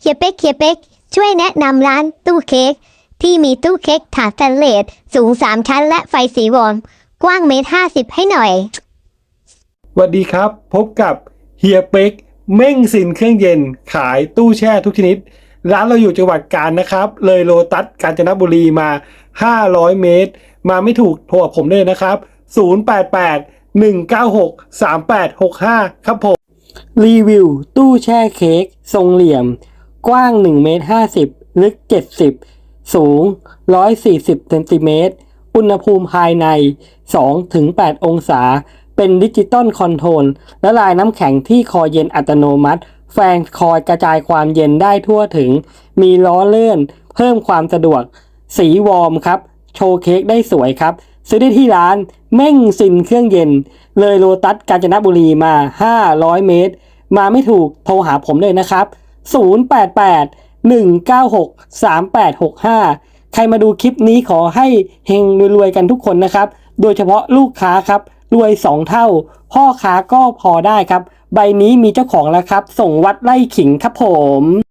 เฮียเป๊กเฮียเป๊กช่วยแนะนำร้านตู้เค้กที่มีตู้เค้กถาดสแตนเลสสูงสามชั้นและไฟสีวอร์มกว้างเมตรห้าสิบให้หน่อย สวัสดีครับ พบกับเฮียเป็กเม่งสินเครื่องเย็นขายตู้แช่ทุกชนิด ร้านเราอยู่จังหวัดกาญนะครับ เลยโลตัสกาญจนบุรีมา 500 เมตร มาไม่ถูกโทรกับผมเลยนะครับ 088 196 3865 ครับผม รีวิว ตู้แช่เค้กทรงเหลี่ยม กว้าง1เมตร50 ลึก 70 สูง 140เซนติเมตร อุณหภูมิภายใน 2-8 องศา เป็นดิจิตอลคอนโทรลและลายน้ำแข็งที่คอเย็นอัตโนมัติ แฟนคอยกระจายความเย็นได้ทั่วถึง มีล้อเลื่อน เพิ่มความสะดวก สีวอร์มครับ โชว์เค้กได้สวยครับ ซื้อได้ที่ร้านเม่งซินเครื่องเย็น เลยโลตัสกาญจนบุรีมา 500 เมตร มาไม่ถูกโทรหาผมเลยนะครับ 088 196 3865 ใครมาดูคลิปนี้ขอให้เฮงรวยๆกันทุกคนนะครับ โดยเฉพาะลูกค้าครับ รวย 2 เท่า พ่อค้าก็พอได้ครับ ใบนี้มีเจ้าของแล้วครับ ส่งวัดไล่ขิงครับผม